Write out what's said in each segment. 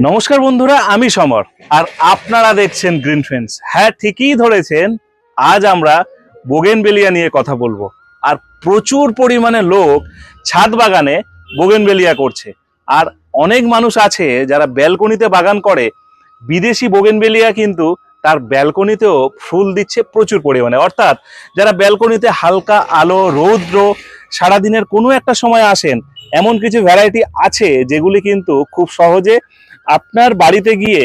নমস্কার বন্ধুরা, আমি সমর। আর আপনারা দেখছেন গ্রিন ফেন্স হ্যাঁ ঠিকই ধরেছেন, আজ আমরা বোগেনবেলিয়া নিয়ে কথা বলব। আর প্রচুর পরিমাণে লোক ছাদ বাগানে বোগেনবেলিয়া করছে। আর অনেক মানুষ আছে যারা ব্যালকনিতে বাগান করে। বিদেশি বোগেনবেলিয়া কিন্তু তার ব্যালকনিতেও ফুল দিচ্ছে প্রচুর পরিমাণে। অর্থাৎ যারা ব্যালকনিতে হালকা আলো, রৌদ্র সারাদিনের কোনো একটা সময় আসেন, এমন কিছু ভ্যারাইটি আছে যেগুলি কিন্তু খুব সহজে আপনার বাড়িতে গিয়ে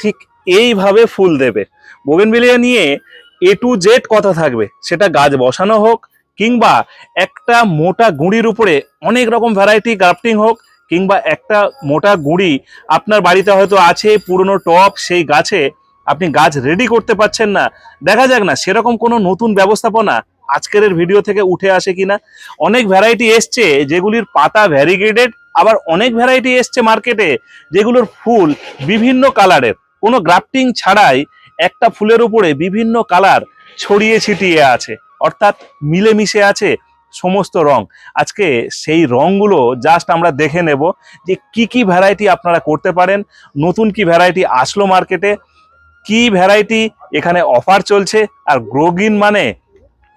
ঠিক এইভাবে ফুল দেবে। বোগেনভেলিয়া নিয়ে এ টু জেড কথা থাকবে। সেটা গাছ বসানো হোক কিংবা একটা মোটা গুঁড়ির উপরে অনেক রকম ভ্যারাইটি গ্রাফটিং হোক কিংবা একটা মোটা গুঁড়ি আপনার বাড়িতে হয়তো আছে, পুরনো টপ সেই গাছে আপনি গাছ রেডি করতে পারছেন না। দেখা যাক না, সেরকম কোনো নতুন ব্যবস্থাপনা আজকের ভিডিও থেকে উঠে আসে কিনা। অনেক ভ্যারাইটি এসছে যেগুলির পাতা ভ্যারিগেটেড আবার অনেক ভ্যারাইটি এসছে মার্কেটে যেগুলোর ফুল বিভিন্ন কালারের কোনো গ্রাফটিং ছাড়াই একটা ফুলের উপরে বিভিন্ন কালার ছড়িয়ে ছিটিয়ে আছে। অর্থাৎ মিলেমিশে আছে সমস্ত রং। আজকে সেই রংগুলো জাস্ট আমরা দেখে নেব যে কি কি ভ্যারাইটি আপনারা করতে পারেন, নতুন কি ভ্যারাইটি আসলো মার্কেটে কি ভ্যারাইটি এখানে অফার চলছে, আর গ্রোগিন মানে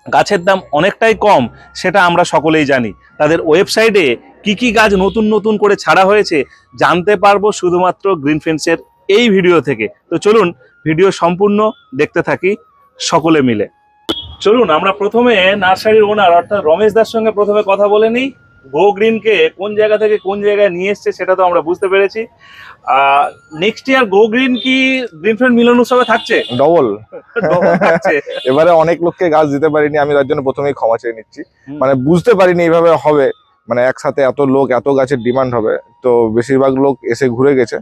গাছের দাম অনেকটাই কম, সেটা আমরা সকলেই জানি। তাদের ওয়েবসাইটে কি কি গাছ নতুন নতুন করে ছাড়া হয়েছে জানতে পারব শুধুমাত্র গ্রিন ফেন্সের এই ভিডিও থেকে। তো চলুন ভিডিও সম্পূর্ণ দেখতে থাকি সকলে মিলে। চলুন আমরা প্রথমে নার্সারির ওনার অর্থাৎ রমেশ দার সঙ্গে প্রথমে কথা বলে নিই। গো গ্রিনকে কোন জায়গা থেকে কোন জায়গায় নিয়ে এসছে সেটা তো আমরা বুঝতে পেরেছি। নেক্সট ইয়ার গো গ্রিন কি গ্রিন ফ্রেন্ড মিলন উৎসবে থাকছে? ডবল এবারে অনেক লোককে গাছ দিতে পারিনি আমি তার জন্য প্রথমেই ক্ষমা চেয়ে নিচ্ছি। মানে বুঝতে পারিনি এইভাবে হবে। মানে একসাথে এত লোক এত গাছের ডিমান্ড হবে তো বেশিরভাগ লোক এসে ঘুরে গেছে।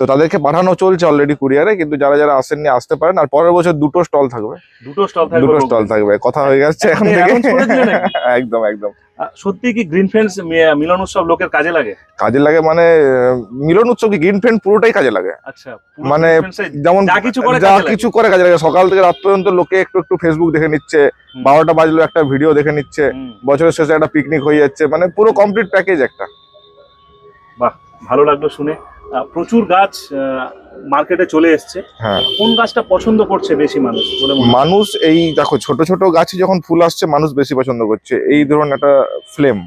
তো তাদেরকে পাঠানো চলছে অলরেডি কুরিয়ারে কিন্তু যারা যারা আসেননি আসতে পারেন। আর পরের বছর দুটো স্টল থাকবে। দুটো স্টল থাকবে দুটো স্টল থাকবে। কথা হয়ে গেছে। এখন থেকে? একদম একদম। সত্যি কি গ্রিন ফ্রেন্ডস মিলন উৎসব লোকের কাজে লাগে? কাজে লাগে মানে মিলন উৎসব কি গ্রিন ফ্রেন্ড পুরোটাই কাজে লাগে। আচ্ছা মানে যেমন যা কিছু করে যা কিছু করে কাজে লাগে। সকাল থেকে রাত পর্যন্ত লোকে একটু একটু ফেসবুক দেখে নিচ্ছে বারোটা বাজলো একটা ভিডিও দেখে নিচ্ছে বছরের শেষে একটা পিকনিক হয়ে যাচ্ছে মানে পুরো কমপ্লিট প্যাকেজ একটা। বাহ ভালো লাগল শুনে। প্রচুর গাছ মার্কেটে চলে এসছে। হ্যাঁ। কোন গাছটা পছন্দ করছে বেশি মানুষ বলে মনে হয়? মানুষ এই দেখো ছোট ছোট গাছে যখন ফুল আসছে মানুষ বেশি পছন্দ করছে। এই ধরুন একটা ফ্লেম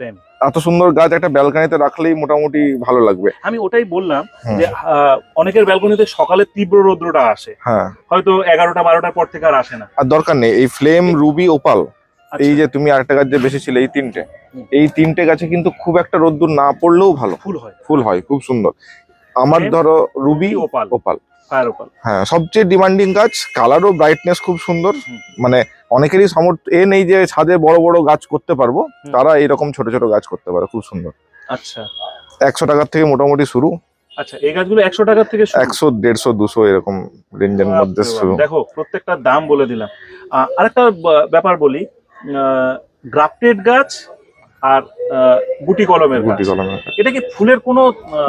Same. এত সুন্দর গাছ একটা ব্যালকানিতে রাখলেই মোটামুটি ভালো লাগবে। আমি ওটাই বললাম হুম। যে আহ, অনেকের ব্যালকনিতে সকালে তীব্র রৌদ্রটা আসে। হ্যাঁ। হয়তো এগারোটা বারোটার পর থেকে আর আসে না। আর দরকার নেই এই ফ্লেম রুবি ওপাল আচ্ছা, এই যে তুমি আরেকটা গাছ যে বেশি ছিল এই তিনটে। হুম। এই তিনটে গাছে কিন্তু খুব একটা রোদ্দুর না পড়লেও ভালো। ফুল হয়। ফুল হয় খুব সুন্দর। আমার ধরো ruby opal opal fire opal হ্যাঁ সবচেয়ে ডিমান্ডিং গাছ কালারও ব্রাইটনেস খুব সুন্দর। মানে অনেকেরই সামর্থ্য এ নেই যে ছাদে বড় বড় গাছ করতে পারব তারা এরকম ছোট ছোট গাছ করতে পারে খুব সুন্দর। আচ্ছা। একশো টাকার থেকে মোটামুটি শুরু। আচ্ছা এই গাছগুলো একশো টাকার থেকে একশো দেড়শো দুশো এরকম রেঞ্জের মধ্যে শুরু। দেখো প্রত্যেকটা দাম বলে দিলাম। আরেকটা ব্যাপার বলি। গ্রাফটেড গাছ আর গুটি কলমের গুটি কলমের এটা কি ফুলের কোনো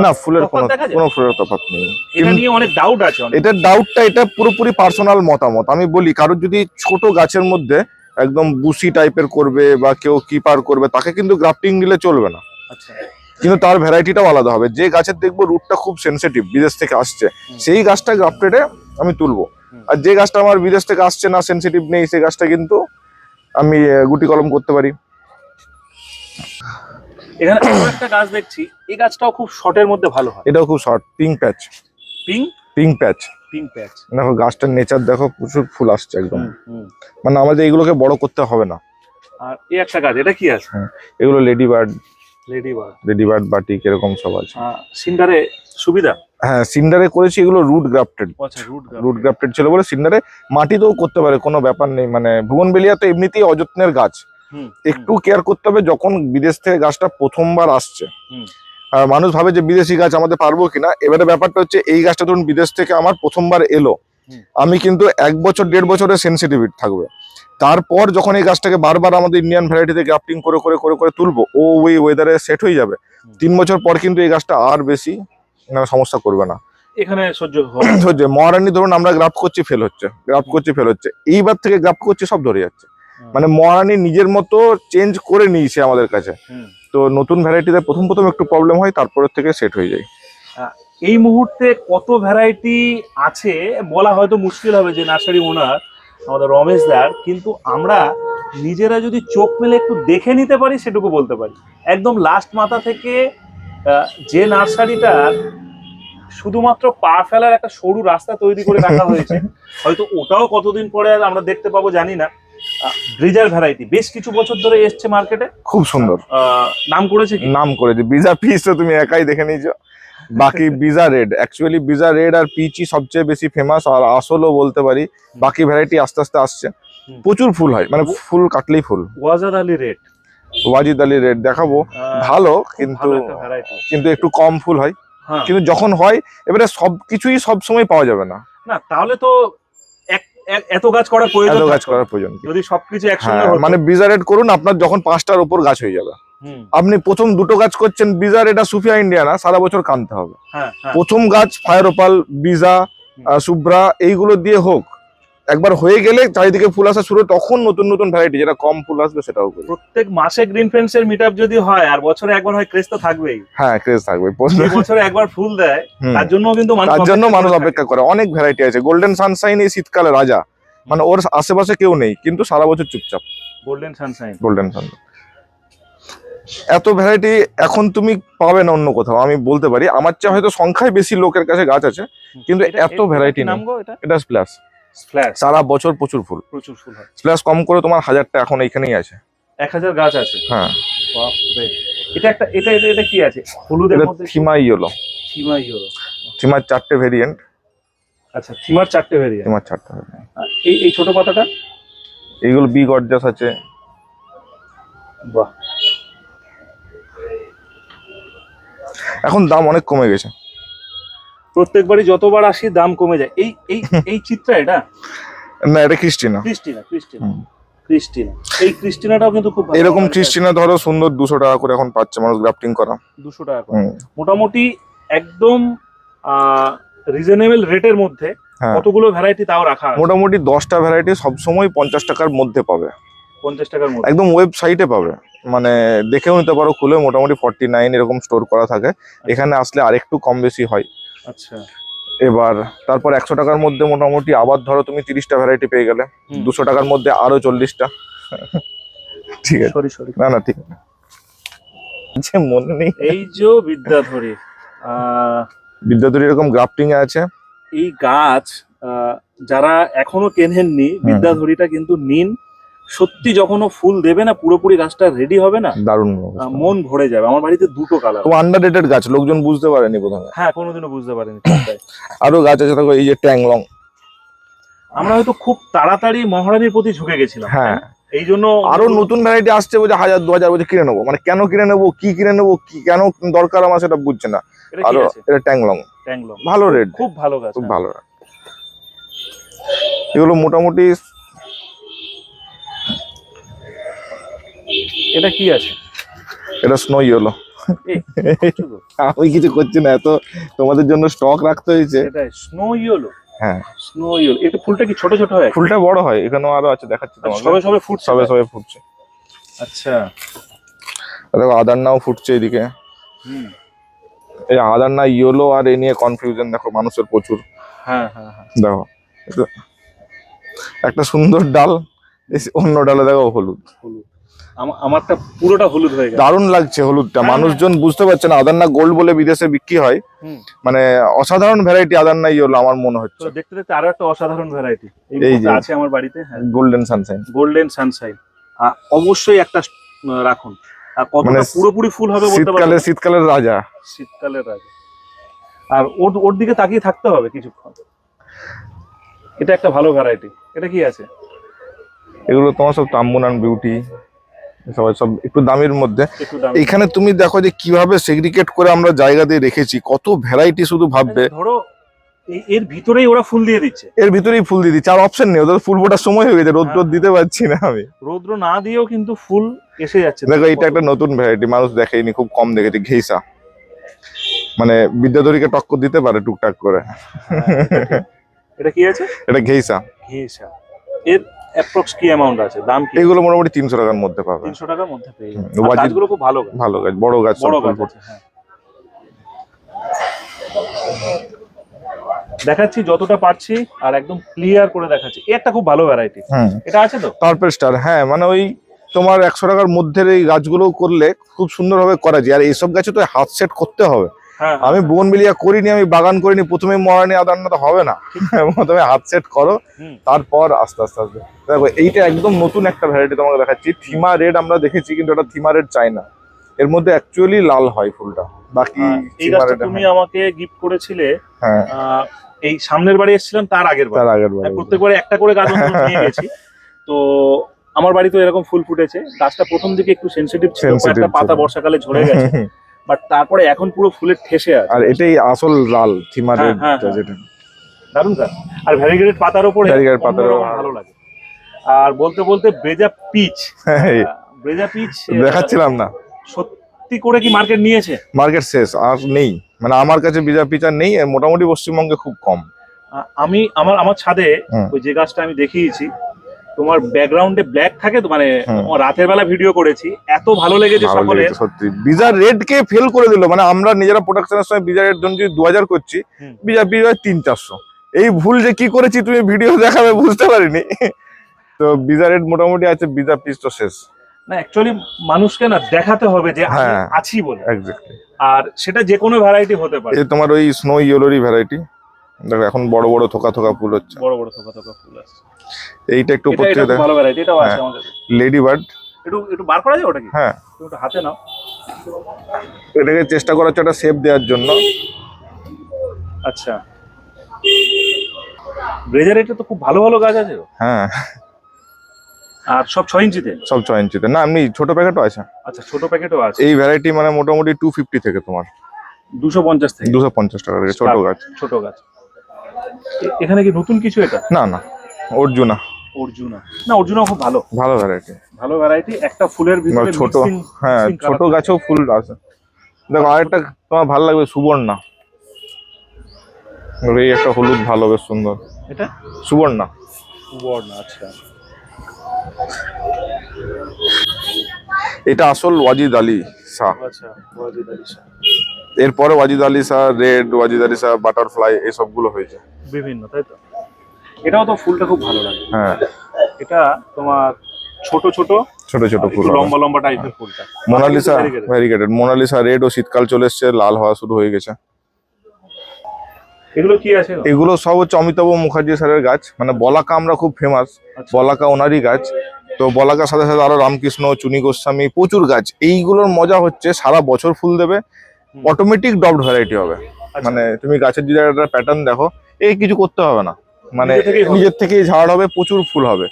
না ফুলের কোনো কোনো ফুলের তফাৎ নেই। এটা নিয়ে অনেক ডাউট আছে এটার ডাউটটা এটা পুরোপুরি পার্সোনাল মতামত। আমি বলি কারোর যদি ছোট গাছের মধ্যে একদম বুসি টাইপের করবে বা কেউ কিপার করবে তাকে কিন্তু গ্রাফটিং নিলে চলবে না। আচ্ছা। কিন্তু তার ভ্যারাইটিটাও আলাদা হবে। যে গাছের দেখব রুটটা খুব সেনসিটিভ বিদেশ থেকে আসছে সেই গাছটা গ্রাফটেডে আমি তুলবো। আর যে গাছটা আমার বিদেশ থেকে আসছে না সেনসিটিভ নেই সেই গাছটা কিন্তু আমি গুটি কলম করতে পারি। এখানে একটা গাছ দেখছি। এই গাছটাও খুব শর্টের মধ্যে ভালো হয়। এটাও খুব short pink patch. Pink pink patch. Pink patch. দেখো গাছটার নেচার দেখো প্রচুর ফুল আসছে একদম। মানে আমাদের এইগুলোকে বড় করতে হবে না। আর এই একটা গাছ এটা কি আছে? এগুলো ladybird ladybird ladybird batik এরকম সব আছে। সিন্ডারে সুবিধা? হ্যাঁ সিন্ডারে করেছি এগুলো root grafted root root grafted ছিল বলে সিন্ডারে মাটিতেও করতে পারে কোনো ব্যাপার নেই। মানে ভুবনবেলিয়া তো এমনিতেই অযত্নের গাছ। একটু কেয়ার করতে হবে যখন বিদেশ থেকে গাছটা প্রথমবার আসছে। আর মানুষ ভাবে যে বিদেশি গাছ আমাদের পারব কিনা এবারে ব্যাপারটা হচ্ছে এই গাছটা ধরুন বিদেশ থেকে আমার প্রথমবার এলো আমি কিন্তু এক বছর দেড় বছরের সেন্সিটিভিটি থাকবে। তারপর যখন এই গাছটাকে বারবার আমাদের ইন্ডিয়ান ভ্যারাইটিতে গ্রাফটিং করে করে করে করে তুলবো ও ওই ওয়েদারে সেট হয়ে যাবে। তিন বছর পর কিন্তু এই গাছটা আর বেশি সমস্যা করবে না। এখানে সহ্য হচ্ছে মহারানী ধরুন আমরা গ্রাফ করছি ফেল হচ্ছে। গ্রাফ করছি ফেল হচ্ছে। এইবার থেকে গ্রাফ করছি সব ধরে যাচ্ছে। মানে মহারানী নিজের মতো চেঞ্জ করে নিয়েছে আমাদের কাছে। তো নতুন ভ্যারাইটিতে প্রথম প্রথম একটু প্রবলেম হয় তারপরের থেকে সেট হয়ে যায়। এই মুহূর্তে কত ভ্যারাইটি আছে? বলা হয়তো মুশকিল হবে যে নার্সারি ওনার আমাদের রমেশ দার কিন্তু আমরা নিজেরা যদি চোখ মেলে একটু দেখে নিতে পারি সেটুকু বলতে পারি। একদম লাস্ট মাথা থেকে যে নার্সারিটার শুধুমাত্র পা ফেলার একটা সরু রাস্তা তৈরি করে রাখা হয়েছে হয়তো ওটাও কতদিন পরে আমরা দেখতে পাবো জানি না। ব্রিজার ভ্যারাইটি বেশ কিছু বছর ধরে এসছে মার্কেটে খুব সুন্দর। নাম করেছে কি? নাম করেছে বিজা পিস তো তুমি একাই দেখে নিয়েছো। বাকি বিজা রেড অ্যাকচুয়ালি বিজা রেড আর পিচি সবচেয়ে বেশি ফেমাস আর আসলও বলতে পারি। বাকি ভ্যারাইটি আস্তে আস্তে আসছে। প্রচুর ফুল হয় মানে ফুল কাটলেই ফুল। ওয়াজাদ আলী রেড ওয়াজিদ আলী রেড দেখাবো। ভালো কিন্তু কিন্তু একটু কম ফুল হয়। হ্যাঁ। কিন্তু যখন হয় এবারে সব কিছুই সব সময় পাওয়া যাবে না। না তাহলে তো এত গাছ করার প্রয়োজন এত গাছ করার প্রয়োজন। যদি সবকিছু একসঙ্গে হ্যাঁ মানে বিজা রেড করুন আপনার যখন পাঁচটার উপর গাছ হয়ে যাবে। আপনি প্রথম দুটো গাছ করছেন বিজার এটা সুফিয়া ইন্ডিয়া না সারা বছর কানতে হবে। হ্যাঁ হ্যাঁ। প্রথম গাছ ফায়ারোপাল বিজা সুব্রা শুভ্রা এইগুলো দিয়ে হোক একবার হয়ে গেলে চারিদিকে ফুল আসা শুরু তখন নতুন নতুন ভ্যারাইটি যেটা কম ফুল আসবে সেটাও করি প্রত্যেক মাসে গ্রিন ফেন্স এর মিট যদি হয় আর বছরে একবার হয় ক্রেজ তো থাকবেই। হ্যাঁ ক্রেজ থাকবে বছরে একবার ফুল দেয় তার জন্য কিন্তু মানুষ তার জন্য মানুষ অপেক্ষা করে অনেক ভ্যারাইটি আছে। গোল্ডেন সানশাইন এই শীতকালে রাজা মানে ওর আশেপাশে কেউ নেই কিন্তু সারা বছর চুপচাপ। গোল্ডেন সানশাইন গোল্ডেন সানশাইন এত ভ্যারাইটি এখন তুমি পাবে না অন্য কোথাও আমি বলতে পারি। আমার চেয়ে হয়তো সংখ্যায় বেশি লোকের কাছে গাছ আছে কিন্তু এত ভ্যারাইটি নাম গো এটা? এটা স্প্ল্যাশ সারা বছর প্রচুর ফুল। প্রচুর ফুল হয়। স্প্ল্যাশ কম করে তোমার হাজারটা এখন এইখানেই আছে। এক হাজার গাছ আছে? হ্যাঁ। এটা একটা এটা এটা এটা কি আছে? হলুদের মধ্যে থিমা ইয়েলো। থিমা ইয়েলো। থিমার চারটে ভেরিয়েন্ট আচ্ছা থিমার চারটে ভেরিয়েন্ট থিমার চারটে। এই এই ছোট পাতাটা? এইগুলো বি গর্জাস আছে। বাহ। এখন দাম অনেক কমে গেছে। প্রত্যেকবারই যতবার আসি দাম কমে যায়। এই এই এই চিত্রা এটা? না এটা ক্রিস্টিনা। Christina Christina. ক্রিস্টিনা। এই ক্রিস্টিনাটাও কিন্তু খুব এরকম ক্রিস্টিনা ধরো সুন্দর দুশো টাকা করে এখন পাচ্ছে মানুষ গ্রাফটিং করা। দুশো টাকা করে। মোটামুটি একদম রিজনেবল রেটের মধ্যে হ্যাঁ। কতগুলো ভ্যারাইটি তাও রাখা মোটামুটি দশটা ভ্যারাইটি সবসময় পঞ্চাশ টাকার মধ্যে পাবে। পঞ্চাশ টাকার মধ্যে। একদম ওয়েবসাইটে পাবে। মানে দেখেও নিতে পারো খুলে মোটামুটি ফর্টি নাইন এরকম স্টোর করা থাকে। এখানে আসলে আরেকটু কম বেশি হয়। আচ্ছা। এবার তারপর একশো টাকার মধ্যে মোটামুটি আবার ধরো তুমি তিরিশটা ভ্যারাইটি পেয়ে গেলে দুশো টাকার মধ্যে আরও চল্লিশটা। ঠিক আছে। Sorry sorry. না না ঠিক। যে মনে নেই। এই যে বিদ্যাধরী বিদ্যাধরী এরকম গ্রাফটিং এ আছে। এই গাছ আহ, যারা এখনও কেনেননি বিদ্যাধরীটা কিন্তু নিন। সত্যি যখন ও ফুল দেবে না পুরোপুরি গাছটা রেডি হবে না দারুণ মন ভরে যাবে। আমার বাড়িতে দুটো কালার খুব আন্ডার গাছ লোকজন বুঝতে পারেনি প্রথমে। হ্যাঁ কোনোদিনও বুঝতে পারেনি আরও গাছ আছে দেখো এই যে ট্যাংলং। আমরা হয়তো খুব তাড়াতাড়ি মহারানীর প্রতি ঝুঁকে গেছিলাম হ্যাঁ। এই জন্য আরও নতুন ভ্যারাইটি আসছে বলছে হাজার দু হাজার বলছে কিনে নেব। মানে কেন কিনে নেব কি কিনে নেব কি কেন দরকার আমার সেটা বুঝছে না। আরও এটা ট্যাংলং। ট্যাংলং। ভালো রেট খুব ভালো গাছ খুব হ্যাঁ। ভালো। এগুলো মোটামুটি এটা কি আছে? এটা স্নো ইয়েলো আমি কিছু করছি না এত তোমাদের জন্য স্টক রাখতে হয়েছে। এটা স্নো ইয়েলো হ্যাঁ। স্নো ইয়েলো এটা ফুলটা কি ছোট ছোট হয়? ফুলটা বড় হয় এখানেও আরও আছে দেখাচ্ছি তোমাকে সবে সবে ফুটছে। সবে সবে ফুটছে। আচ্ছা। দেখো আদারনাও ফুটছে এদিকে। হুম। এই আদারনা ইয়েলো আর এ নিয়ে কনফিউশন দেখো মানুষের প্রচুর। হ্যাঁ হ্যাঁ হ্যাঁ। দেখো এটা- একটা সুন্দর ডাল অন্য ডালে দেখো হলুদ। হলুদ। আমারটা পুরোটা হলুদ হয়ে গেছে। দারুণ লাগছে হলুদটা। হ্যাঁ, মানুষজন বুঝতে পারছে না আদারনা গোল্ড বলে বিদেশে বিক্রি হয়। মানে অসাধারণ ভ্যারাইটি আদারনা ইয়েলো আমার মনে হচ্ছে। দেখতে দেখতে আরও একটা অসাধারণ ভ্যারাইটি এই যে। আছে আমার বাড়িতে হ্যাঁ। গোল্ডেন সানশাইন গোল্ডেন সানশাইন অবশ্যই একটা রাখুন। আর কতটা মানে পুরোপুরি ফুল হবে বলতে শীতকালে শীতকালের রাজা। শীতকালের আগে আর ওর ওর দিকে তাকিয়ে থাকতে হবে কিছুক্ষণ। এটা একটা ভালো ভ্যারাইটি এটা কি আছে? এগুলো তোমার সব তাম্বুনান বিউটি সবাই সব একটু দামের মধ্যে। এখানে তুমি দেখো যে কীভাবে সেগ্রিগেট করে আমরা জায়গা দিয়ে রেখেছি কত ভ্যারাইটি শুধু ভাববে। ধরো এর ভিতরেই ওরা ফুল দিয়ে দিচ্ছে। এর ভিতরেই ফুল দিয়ে দিচ্ছে আর অপশন নেই ওদের ফুল ফোটার সময় হয়ে গেছে রোদ হ্যাঁ। রোদ দিতে পারছি না আমি। রৌদ্র না দিয়েও কিন্তু ফুল এসে যাচ্ছে। দেখো এটা একটা নতুন ভ্যারাইটি মানুষ দেখেনি খুব কম দেখেছে ঘেইসা মানে বিদ্যাধরীকে টক্কর দিতে পারে টুকটাক করে। হ্যাঁ, এটা কি? আছে? এটা ঘেইসা ঘেসা এর অ্যাপ্রক্স কি অ্যামাউন্ট আছে? দাম কি? এগুলো মোটামুটি তিনশো টাকার মধ্যে পাবে তিনশো টাকার মধ্যে পেয়ে যাবে গাছগুলো খুব ভালো গাছ। ভালো গাছ বড় গাছ বড় গাছ হ্যাঁ। দেখাচ্ছি যতটা পারছি আর একদম ক্লিয়ার করে দেখাচ্ছি। একটা খুব ভালো ভ্যারাইটি এটা আছে তো? পার্পল স্টার হ্যাঁ মানে ওই তোমার একশো টাকার মধ্যে এই গাছগুলো করলে খুব সুন্দরভাবে করা যায়। আর এইসব গাছে তো হাত সেট করতে হবে। হ্যাঁ। আমি বোনবিলিয়া করিনি আমি বাগান করিনি প্রথমে মরানি আদান্না তো হবে না। প্রথমে হাত সেট করো তারপর আস্তে আস্তে আস্তে দেখো এইটা একদম নতুন একটা ভ্যারাইটি তোমাকে দেখাচ্ছি। থিমা রেড আমরা দেখেছি কিন্তু এটা থিমা রেড চাই না। এর মধ্যে অ্যাকচুয়ালি লাল হয় ফুলটা। বাকি এই গাছটা তুমি আমাকে গিফট করেছিলে হ্যাঁ। এই সামনের বাড়ি এসেছিলাম তার আগের বার তার আগের বার প্রত্যেকবারে একটা করে গাছ নিয়ে গেছি। তো আমার বাড়িতে এরকম ফুল ফুটেছে। গাছটা প্রথম দিকে একটু সেনসিটিভ ছিল কয়েকটা পাতা বর্ষাকালে ঝরে গেছে। বাট তারপরে এখন পুরো ফুলের ঠেসে আছে। আর এটাই আসল লাল থিমা হ্যাঁ, হ্যাঁ, হ্যাঁ। যেটা। দারুণ গাছ আর ভ্যারিগেটেড পাতার উপরে Variegated পাতার ভালো লাগে। আর বলতে বলতে ব্রেজা পিচ। ব্রেজা পিচ দেখাচ্ছিলাম না। সত্যি করে কি মার্কেট নিয়েছে? মার্কেট শেষ আর নেই। মানে আমার কাছে বিজা পিচার নেই মোটামুটি পশ্চিমবঙ্গে খুব কম। আমি আমার আমার ছাদে ওই যে গাছটা আমি দেখিয়েছি তোমার ব্যাকগ্রাউন্ডে ব্ল্যাক থাকে তো মানে হুম। রাতের বেলা ভিডিও করেছি। এত ভালো লেগেছে লেগেছে সত্যি। বিজার রেড কে ফেল করে দিল মানে আমরা নিজেরা প্রোডাকশনের সময় বিজার রেড যদি দু হাজার করছি হুম। বিজা তিন চারশো। এই ভুল যে কি করেছি তুমি ভিডিও দেখাবে বুঝতে পারিনি। তো বিজা রেড মোটামুটি আছে বিজা পিস তো শেষ। না অ্যাকচুয়ালি মানুষকে না দেখাতে হবে যে হ্যাঁ। আছি বলে। আর সেটা যে কোনো ভ্যারাইটি হতে পারে। তোমার ওই স্নো ইয়েলোরই ভ্যারাইটি দেখো এখন বড় বড় থোকা থোকা ফুল হচ্ছে। বড় বড় থোকা থোকা ফুল আছে এইটা একটু উপর থেকে ভালো ভ্যারাইটি এটাও আছে হ্যাঁ। আমাদের। লেডি বার্ড একটু একটু বার করা যায় ওটা কি হ্যাঁ। তুমি একটু হাতে নাও। এটাকে চেষ্টা করা হচ্ছে একটা শেপ দেওয়ার জন্য। আচ্ছা। ব্রেজার এটা তো খুব ভালো ভালো গাছ আছে। হ্যাঁ। আর সব ছয় ইঞ্চিতে? সব ছয় ইঞ্চিতে। না এমনি ছোট প্যাকেটও আছে। আচ্ছা ছোট প্যাকেটও আছে। এই ভ্যারাইটি মানে মোটামুটি টু ফিফটি থেকে তোমার। দুশো পঞ্চাশ থেকে। দুশো পঞ্চাশ টাকা ছোট গাছ। ছোট গাছ। এখানে কি নতুন কিছু এটা? না না। অর্জুনা। অর্জুনা। না অর্জুনা খুব ভালো। ভালো ভ্যারাইটি ভালো ভ্যারাইটি একটা ফুলের ভিতরে ছোট হ্যাঁ ছোট গাছেও ফুল আছে। দেখো আরেকটা তোমার ভালো লাগবে সুবর্ণা। এই একটা হলুদ ভালো বেশ সুন্দর। এটা? সুবর্ণা। সুবর্ণ আচ্ছা। এটা আসল ওয়াজিদ আলী শাহ। আচ্ছা ওয়াজিদ আলী শাহ। এরপরে ওয়াজিদ আলী শাহ রেড ওয়াজিদ আলী শাহ বাটারফ্লাই এই সবগুলো হয়েছে। বিভিন্ন তাই তো? এটাও তো ফুলটা খুব ভালো লাগে। হ্যাঁ। এটা তোমার ছোট ছোট ছোট ছোট ফুল লম্বা লম্বা টাইপের ফুলটা। Mona Lisa. Variegated Mona Lisa red ও শীতকাল চলে এসছে লাল হওয়া শুরু হয়ে গেছে। এগুলো কি আছে? এগুলো সব হচ্ছে অমিতাভ মুখার্জি স্যারের গাছ। মানে বলাকা আমরা খুব ফেমাস আচ্ছা। বলাকা ওনারই গাছ। তো বলাকার সাথে সাথে আরও রামকৃষ্ণ চুনি গোস্বামী প্রচুর গাছ। এইগুলোর মজা হচ্ছে সারা বছর ফুল দেবে। অটোমেটিক ডবড ভ্যারাইটি হবে। আচ্ছা। মানে তুমি গাছের যদি একটা প্যাটার্ন দেখো এই কিছু করতে হবে না। মানে। নিজের থেকেই ঝাড় হবে প্রচুর ফুল হবে।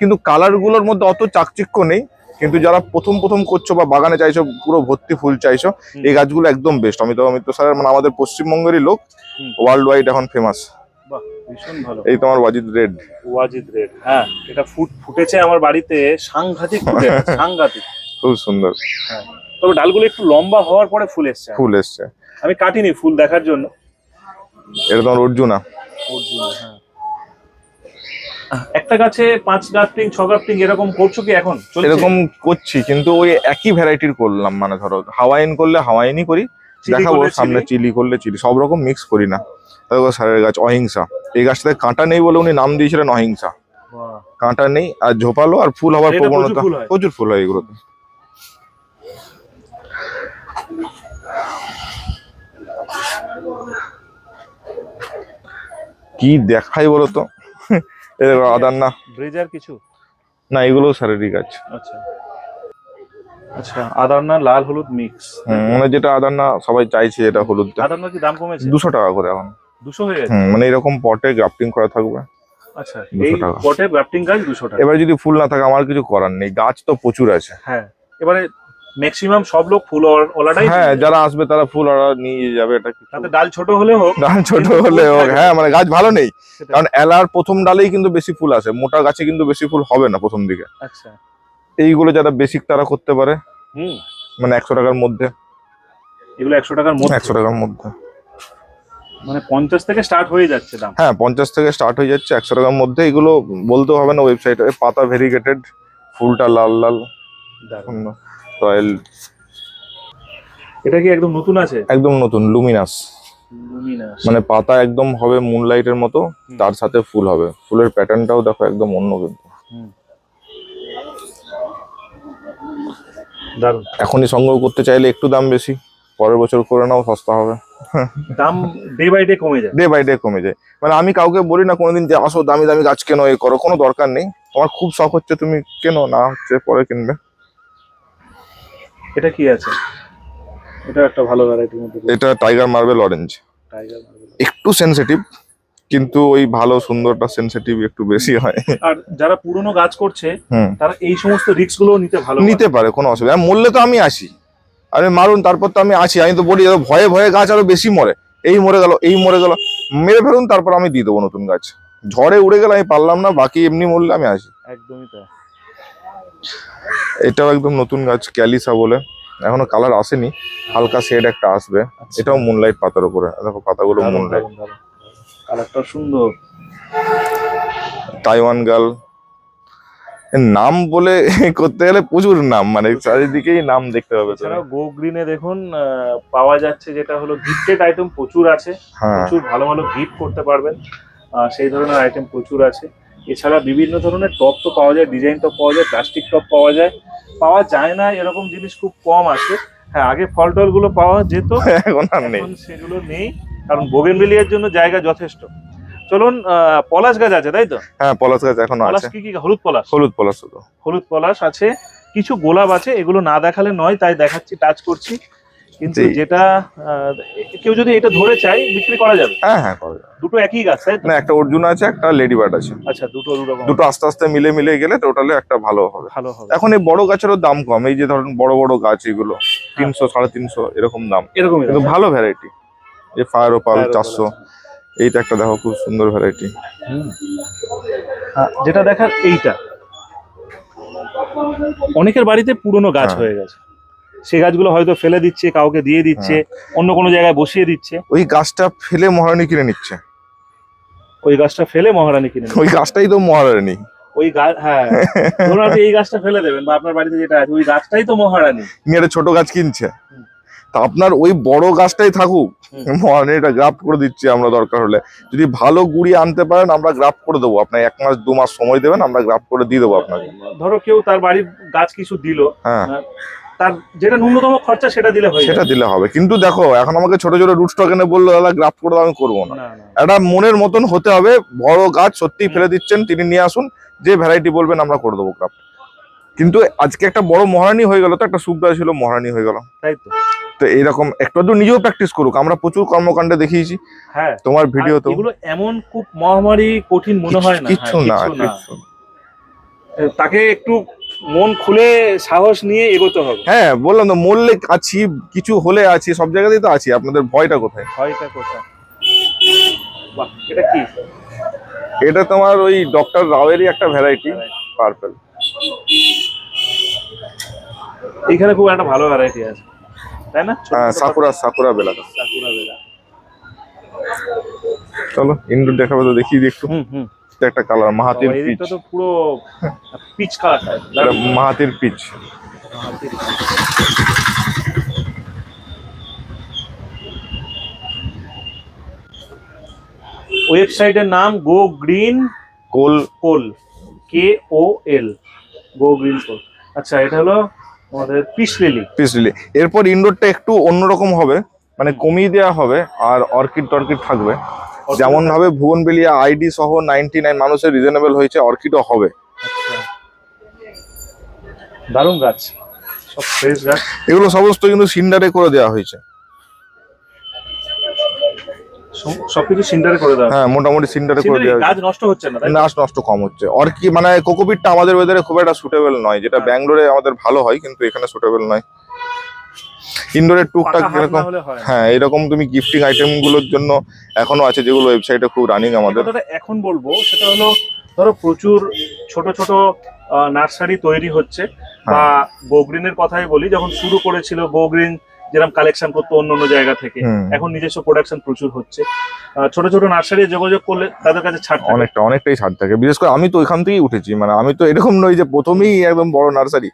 কিন্তু কালারগুলোর মধ্যে অত চাকচিক্য নেই কিন্তু যারা প্রথম প্রথম করছ বা বাগানে চাইছো পুরো ভর্তি ফুল চাইছো এই গাছগুলো একদম বেস্ট অমিতাভ মিত্র স্যার মানে আমাদের পশ্চিমবঙ্গেরই লোক ওয়ার্ল্ড ওয়াইড এখন ফেমাস বাহ ভীষণ ভালো। এই তোমার ওয়াজিদ রেড। ওয়াজিদ রেড হ্যাঁ এটা ফুট ফুটেছে আমার বাড়িতে সাংঘাতিক সাংঘাতিক। খুব সুন্দর। হ্যাঁ তবে ডালগুলো একটু লম্বা হওয়ার পরে ফুল এসছে। ফুল এসছে। আমি কাটিনি ফুল দেখার জন্য। এটা তোমার অর্জুনা। অর্জুন হ্যাঁ। একটা গাছে পাঁচ গাফটিং ছ গাফটিং এরকম করছ কি এখন? এরকম করছি কিন্তু ওই একই ভ্যারাইটির করলাম মানে ধরো হাওয়াইন করলে হাওয়াইনই করি দেখাবো সামনে চিলি। করলে চিলি সব রকম মিক্স করি না। দেখো স্যারের গাছ অহিংসা। এই গাছটাতে কাঁটা নেই বলে উনি নাম দিয়েছিলেন অহিংসা। কাঁটা নেই আর ঝোপালো আর ফুল হওয়ার প্রবণতা প্রচুর ফুল হয় এগুলোতে। কি দেখাই বলো তো এ দেখো আদার না। ব্রেজার কিছু? না এগুলো স্যারেরই গাছ আচ্ছা। আচ্ছা লাল হলুদ মিক্স মানে যেটা সবাই চাইছে এটা হলুদটা। আদার কি দাম কমেছে? দুশো টাকা করে এখন। দুশো হয়ে গেছে? মানে এরকম পটে গ্রাফটিং করা থাকবে। আচ্ছা এই পটে গ্রাফটিং গাছ দুশো টাকা। এবার যদি ফুল না থাকে আমার কিছু করার নেই। গাছ তো প্রচুর আছে। হ্যাঁ এবারে ম্যাক্সিমাম সব লোক ফুল ওলা- ওলাটাই হ্যাঁ যারা আসবে তারা ফুল ওরা নিয়ে যাবে এটা কিছু তাতে ডাল ছোট হলে হোক ডাল ছোট হলে হোক হ্যাঁ মানে গাছ ভালো নেই। কারণ এলার প্রথম ডালেই কিন্তু বেশি ফুল আসে মোটা গাছে কিন্তু বেশি ফুল হবে না প্রথম দিকে। আচ্ছা। এইগুলো যারা বেসিক তারা করতে পারে হুম। মানে একশো টাকার মধ্যে। এগুলো একশো টাকার মধ্যে। একশো টাকার মধ্যে। মানে পঞ্চাশ থেকে স্টার্ট হয়ে যাচ্ছে দাম। হ্যাঁ পঞ্চাশ থেকে স্টার্ট হয়ে যাচ্ছে একশো টাকার মধ্যে। এগুলো বলতেও হবে না ওয়েবসাইটে পাতা ভেরিগেটেড ফুলটা লাল লাল। রয়্যাল এটা কি একদম নতুন আছে? একদম নতুন লুমিনাস লুমিনাস মানে পাতা একদম হবে মুনলাইটের মতো তার সাথে ফুল হবে। ফুলের প্যাটার্নটাও দেখো একদম অন্য কিন্তু। এখনই সংগ্রহ করতে চাইলে একটু দাম বেশি পরের বছর করে নাও সস্তা হবে। দাম ডে বাই ডে কমে যায়। ডে বাই ডে কমে যায়। মানে আমি কাউকে বলি না কোনোদিন যে আসো দামি দামি গাছ কেনো এ করো কোনো দরকার নেই। তোমার খুব শখ হচ্ছে তুমি কেনো না হচ্ছে পরে কিনবে। এটা কি আছে? এটা একটা ভালো ভ্যারাইটির মধ্যে এটা tiger marble orange tiger marble একটু সেনসিটিভ কিন্তু ওই ভালো সুন্দরটা সেনসিটিভ একটু বেশি হয়। আর যারা পুরনো গাছ করছে তারা এই সমস্ত রিস্কগুলো নিতে ভালো নিতে পারে। কোনো অসুবিধা মরলে তো আমি আসি। আরে মারুন তারপর তো আমি আছি আমি তো বলি ভয়ে ভয়ে গাছ আরও বেশি মরে। এই মরে গেল এই মরে গেল। মেরে ফেলুন তারপর আমি দিয়ে দেবো নতুন গাছ। ঝড়ে উড়ে গেলে আমি পারলাম না বাকি এমনি মরলে আমি আসি। একদমই তাই। এটাও একদম নতুন গাছ ক্যালিসা বলে। এখনও কালার আসেনি হালকা শেড একটা আসবে। এটাও মুনলাইট পাতার উপরে। দেখো পাতাগুলো মুনলাইট কালারটা সুন্দর। তাইওয়ান গার্ল নাম বলে করতে গেলে প্রচুর নাম মানে চারিদিকেই নাম দেখতে তো। গো গ্রিনে দেখুন পাওয়া যাচ্ছে যেটা হলো গিফটেড আইটেম প্রচুর আছে। হ্যাঁ। প্রচুর ভালো ভালো গিফট করতে পারবেন। সেই ধরনের আইটেম প্রচুর আছে। এছাড়া বিভিন্ন ধরনের টপ তো পাওয়া যায় ডিজাইন টপ পাওয়া যায় প্লাস্টিক টপ পাওয়া যায়। পাওয়া যায় না এরকম জিনিস খুব কম আছে। হ্যাঁ আগে ফল টলগুলো পাওয়া যেত এখন আর নেই। সেগুলো নেই কারণ বোগেনভেলিয়ার জন্য জায়গা যথেষ্ট। চলুন পলাশ গাছ আছে তাই তো? হ্যাঁ পলাশ গাছ এখনও পলাশ আছে। কি কি? হলুদ পলাশ। হলুদ পলাশ হলুদ পলাশ আছে। কিছু গোলাপ আছে এগুলো না দেখালে নয় তাই দেখাচ্ছি টাচ করছি। কিন্তু। যেটা কেউ যদি এটা ধরে চাই বিক্রি করা যাবে। হ্যাঁ হ্যাঁ করা যাবে। দুটো একই গাছ তাই না একটা অর্জুন আছে একটা লেডি বার্ড আছে। আচ্ছা দুটো দুটো দুটো আস্তে আস্তে মিলে মিলে গেলে টোটালি একটা ভালো হবে। ভালো হবে। এখন এই বড় গাছেরও দাম কম এই যে ধরুন বড় বড় গাছ এগুলো তিনশো সাড়ে তিনশো এরকম দাম। এরকমই কিন্তু ভালো ভ্যারাইটি এই ফায়ার ওপাল চারশো এইটা একটা দেখো খুব সুন্দর ভ্যারাইটি হ্যাঁ, যেটা দেখার এইটা। অনেকের বাড়িতে পুরনো গাছ হ্যাঁ। হয়ে গেছে। সেই গাছগুলো হয়তো ফেলে দিচ্ছে কাউকে দিয়ে দিচ্ছে অন্য কোনো জায়গায় বসিয়ে দিচ্ছে। ওই গাছটা ফেলে মহারানী কিনে নিচ্ছে। ওই গাছটা ফেলে মহারানী কিনে ওই গাছটাই তো মহারানী। ওই গাছ হ্যাঁ। ধরুন আপনি এই গাছটা ফেলে দেবেন বা আপনার বাড়িতে যেটা আছে ওই গাছটাই তো মহারানী। একটা ছোট গাছ কিনছে। তা আপনার ওই বড় গাছটাই থাকুক। মহারানীটা গ্রাফট করে দিচ্ছি আমরা দরকার হলে। যদি ভালো গুড়ি আনতে পারেন আমরা গ্রাফট করে দেবো। আপনার এক মাস দু মাস সময় দেবেন আমরা গ্রাফট করে দিয়ে দেবো আপনাকে। ধরো কেউ তার বাড়ির গাছ কিছু দিল হ্যাঁ। তার যেটা ন্যূনতম খরচা সেটা দিলে হয়ে সেটা দিলে হবে। কিন্তু দেখো এখন আমাকে ছোট ছোট রুট স্টক এনে বলল দাদা গ্রাফট করে আমি করব না। একটা মনের মতন হতে হবে। বড় গাছ সত্যি ফেলে দিচ্ছেন তিনি নিয়ে আসুন। যে ভ্যারাইটি বলবেন আমরা করে দেবো ক্রাফট কিন্তু আজকে একটা বড় মহারানী হয়ে গেল তো একটা সুবিধা ছিল মহারানী হয়ে গেল। তাই তো। তো এইরকম একটু আধটু নিজেও প্র্যাকটিস করুক। আমরা প্রচুর কর্মকাণ্ডে দেখিয়েছি। হ্যাঁ। তোমার ভিডিও তো এগুলো এমন খুব মহামারী কঠিন মনে হয় না কিচ্ছু হ্যাঁ, না। কিচ্ছু না। তাকে একটু মন খুলে সাহস নিয়ে এগোতে হবে। হ্যাঁ বললাম তো মরলে আছি কিছু হলে আছি সব জায়গাতেই তো আছি। আপনাদের ভয়টা কোথায়? ভয়টা কোথায়? বাহ এটা কি? এটা তোমার ওই ডক্টর রাওয়েরই একটা ভ্যারাইটি পার্পল এখানে খুব একটা ভালো ভ্যারাইটি আছে। তাই না? ছোট সাকুরা সাকুরা বেলাটা সাকুরা বেলা। চলো ইন্ডোর দেখাবে তো দেখি একটু। হুম হুম। একটা কালার মাহাতির পিচ তো পুরো পিচ কালার এটা মাহাতির পিচ ওয়েবসাইটের নাম গো গ্রিন কোল কোল কে ও এল গো গ্রিন কোল আচ্ছা এটা হলো আমাদের পিস লিলি পিস লিলি এরপর ইনডোরটা একটু অন্যরকম হবে মানে কমিয়ে দেওয়া হবে আর অর্কিড টর্কিড থাকবে। যেমন ভাবে ভুবনবেলিয়া আইডি সহ নাইনটি নাইন মানুষের রিজনেবল হয়েছে অর্কিডও হবে। আচ্ছা। দারুণ গাছ। সব ফ্রেশ গাছ। এগুলো সমস্ত কিন্তু সিন্ডারে করে দেওয়া হয়েছে। সবকিছু সিন্টারে করে দেওয়া হ্যাঁ মোটামুটি সিন্ডারে করে দেওয়া গাছ নষ্ট হচ্ছে না নষ্ট কম হচ্ছে। মানে কোকোপিটটা আমাদের ওয়েদারে খুব একটা সুটেবল নয় যেটা হ্যাঁ। ব্যাঙ্গালোরে আমাদের ভালো হয় কিন্তু এখানে সুটেবল নয়। ইনডোরের টুকটাক হলে হ্যাঁ এরকম তুমি গিফটিং আইটেমগুলোর জন্য এখনও আছে যেগুলো ওয়েবসাইটে খুব রানিং আমাদের। এখন বলব সেটা হলো ধরো প্রচুর ছোট ছোট নার্সারি তৈরি হচ্ছে। বা হ্যাঁ। গোগ্রিনের কথাই বলি যখন শুরু করেছিল গোগ্রিন যেরকম কালেকশন করতো অন্য অন্য জায়গা থেকে এখন নিজস্ব প্রোডাকশন প্রচুর হচ্ছে। ছোট ছোট নার্সারি যোগাযোগ করলে তাদের কাছে ছাড় অনেকটা অনেকটাই ছাড় থাকে। বিশেষ করে আমি তো ওইখান থেকেই উঠেছি মানে আমি তো এরকম নই যে প্রথমেই একদম বড় নার্সারি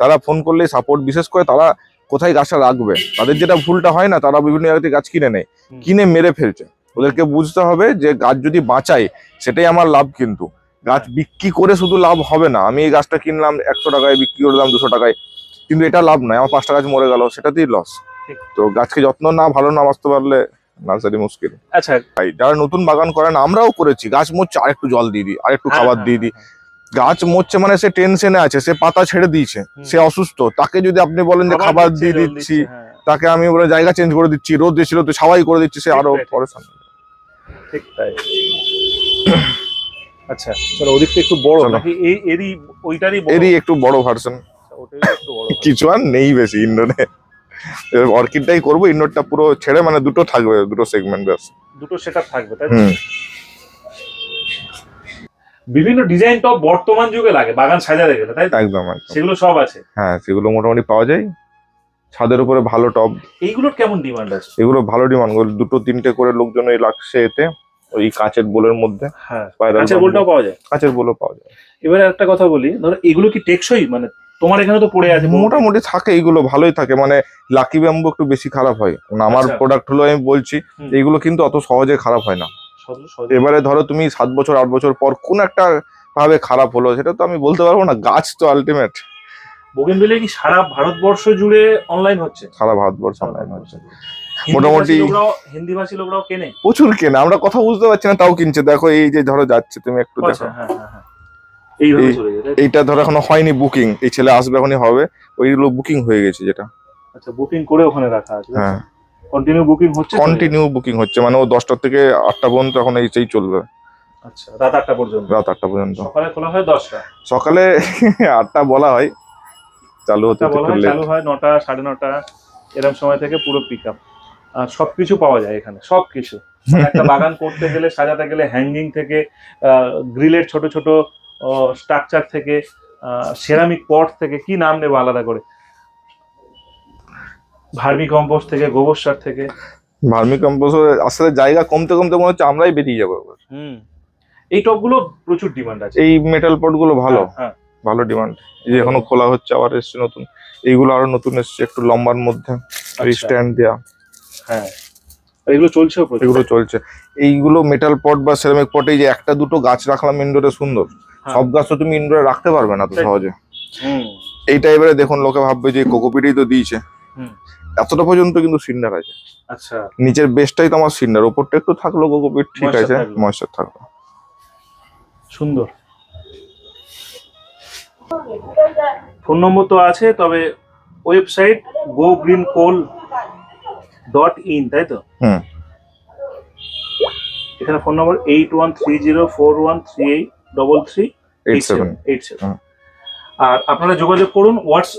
তারা ফোন করলে সাপোর্ট বিশেষ করে তারা কোথায় গাছটা রাখবে? তাদের যেটা ভুলটা হয় না তারা বিভিন্ন জায়গা থেকে গাছ কিনে নেয়। কিনে মেরে ফেলছে। ওদেরকে বুঝতে হবে যে গাছ যদি বাঁচাই সেটাই আমার লাভ কিন্তু। গাছ হ্যাঁ। বিক্রি করে শুধু লাভ হবে না। আমি এই গাছটা কিনলাম একশো টাকায় বিক্রি করে দিলাম দুশো টাকায়। কিন্তু এটা লাভ নয়। আমার পাঁচটা গাছ মরে গেল সেটাতেই লস তো গাছকে যত্ন না ভালো না বাঁচতে পারলে নার্সারি মুশকিল। আচ্ছা। ভাই যারা নতুন বাগান করেন আমরাও করেছি। গাছ মরছে আর একটু জল দিয়ে দিই আর একটু খাবার হ্যাঁ, দিয়ে দিই। গাছ মরছে মানে সে টেনশনে আছে সে পাতা ছেড়ে দিয়েছে সে অসুস্থ তাকে যদি আপনি বলেন যে খাবার দিয়ে দিচ্ছি হ্যাঁ, তাকে আমি বলে জায়গা চেঞ্জ করে দিচ্ছি রোদ দিয়েছিল তো সবাই করে দিচ্ছি সে আরও পরেশান। ঠিক তাই। আচ্ছা চলো ওদিকটা একটু বড়। নাকি এই এরই ওইটারই এরই একটু বড় ভার্সন আচ্ছা, কিছু আর নেই বেশি ইন্ডোরে অর্কিডটাই করব ইন্ডোরটা পুরো ছেড়ে মানে দুটো থাকবে দুটো সেগমেন্ট ব্যাস। দুটো সেটআপ থাকবে তাই বিভিন্ন ডিজাইন তো বর্তমান যুগে লাগে বাগান সাজাতে গেলে তাই? একদম সেগুলো সব আছে। হ্যাঁ সেগুলো মোটামুটি পাওয়া যায়। ছাদের উপরে ভালো টব। এইগুলোর কেমন ডিমান্ড আছে? এগুলো ভালো ডিমান্ড দুটো তিনটে করে লোকজন এই লাগছে এতে ওই কাঁচের বোলের মধ্যে। হ্যাঁ কাঁচের। বলটাও পাওয়া যায়? কাঁচের বোলও পাওয়া যায়। এবারে একটা কথা বলি ধরো এগুলো কি টেকসই? মানে তোমার এখানে তো পড়ে আছে। মোটামুটি থাকে এইগুলো ভালোই থাকে। মানে লাকি ব্যাম্বু একটু বেশি খারাপ হয়। আমার আচ্ছা। প্রোডাক্ট হলো আমি বলছি হুম। এইগুলো কিন্তু অত সহজে খারাপ হয় না। এবারে ধরো তুমি সাত বছর আট বছর পর কোন একটা ভাবে খারাপ হলো সেটা তো আমি বলতে পারব না গাছ তো আলটিমেট বোগেনভেলিয়া কি সারা ভারতবর্ষ জুড়ে অনলাইন হচ্ছে? সারা ভারতবর্ষ online হচ্ছে। মোটামুটি- লোকরাও হিন্দিভাষী লোকরাও কেনে? প্রচুর কেনে আমরা কথা বুঝতে পারছি না তাও কিনছে। দেখো এই যে ধরো যাচ্ছে তুমি একটু আচ্ছা দেখো। হ্যাঁ হ্যাঁ হ্যাঁ? এইটা ধরো এখনও হয়নি বুকিং এই ছেলে আসবে এখনই হবে ওইগুলো বুকিং হয়ে গেছে যেটা। আচ্ছা বুকিং করে ওখানে রাখা আছে হ্যাঁ। কন্টিনিউ বুকিং হচ্ছে কন্টিনিউ বুকিং হচ্ছে মানে ও দশটা থেকে আটটা পর্যন্ত এখন এইটাই চলবে। আচ্ছা রাত আটটা পর্যন্ত? রাত আটটা পর্যন্ত। সকালে খোলা হয় দশটা? সকালে আটটা বলা হয় চালু হতে বলা হয় চালু হয় নটা সাড়ে নটা এরকম সময় থেকে পুরো পিক আপ আর সবকিছু পাওয়া যায় এখানে সবকিছু। মানে একটা বাগান করতে গেলে সাজাতে গেলে হ্যাঙ্গিং থেকে গ্রিলের ছোট ছোট স্ট্রাকচার থেকে সেরামিক পট থেকে কি নাম নেব আলাদা করে? ভার্মি কম্পোস্ট থেকে গোবর সার থেকে। ভার্মি কম্পোস্ট আসলে জায়গা কমতে কমতে মনে হচ্ছে আমরাই বেরিয়ে যাব এবার। হুম। এই টপগুলো প্রচুর ডিমান্ড আছে। এই মেটাল পটগুলো ভালো। হ্যাঁ ভালো ডিমান্ড। এই যে এখনও খোলা হচ্ছে আবার এসছে নতুন। এইগুলো আরও নতুন এসছে একটু লম্বার মধ্যে। আচ্ছা, স্ট্যান্ড দেওয়া হ্যাঁ। আর এগুলো প্রচুর। এগুলো চলছে। এইগুলো মেটাল পট বা সেরামিক পটে যে একটা দুটো গাছ রাখলাম ইনডোরে সুন্দর। হ্যাঁ। সব গাছ তো তুমি ইনডোরে রাখতে পারবে না তো সহজে। এইটা এবারে দেখুন লোকে ভাববে যে কোকোপিটেই তো দিয়েছে। হুম। এতটা পর্যন্ত কিন্তু সিন্ডার আছে। আচ্ছা। নিচের বেসটাই তো আমার সিন্ডার ওপরটা একটু থাকল কোকোপিট ঠিক আছে। ময়েশ্চার থাকল। সুন্দর। ফোন নম্বর তো আছে তবে website go green coal dot in তাই তো? হুম। এখানে phone number eight one three zero four one three eight double three eight seven eight seven. আর আপনারা যোগাযোগ করুন হোয়াটস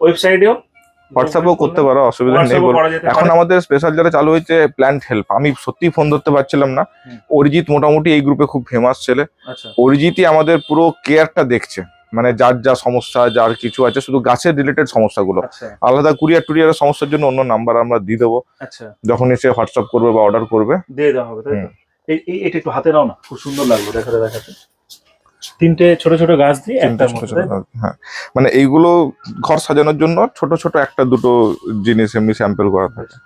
ওয়েবসাইটেও। হোয়াটসঅ্যাপেও করতে পারো অসুবিধা নেই। এখন আমাদের স্পেশাল যারা চালু হয়েছে প্ল্যান্ট হেল্প আমি সত্যি ফোন ধরতে পারছিলাম না। অরিজিৎ মোটামুটি এই গ্রুপে খুব ফেমাস ছেলে। আচ্ছা। অরিজিৎই আমাদের পুরো কেয়ারটা দেখছে। মানে যার যা সমস্যা যার কিছু আছে শুধু গাছের রিলেটেড সমস্যাগুলো। আচ্ছা। আলাদা কুরিয়ার টুরিয়ারের সমস্যার জন্য অন্য নাম্বার আমরা দিয়ে দেবো। যখন এসে হোয়াটসঅ্যাপ করবে বা অর্ডার করবে। দিয়ে দেওয়া হবে এটা একটু হাতে নাও না খুব সুন্দর লাগবে দেখাতে দেখাতে। তিনটে ছোট ছোট গাছ দিয়ে একটা ছোট ছোট হ্যাঁ। মানে এইগুলো ঘর সাজানোর জন্য ছোট ছোট একটা দুটো জিনিস এমনি স্যাম্পল করা থাকে।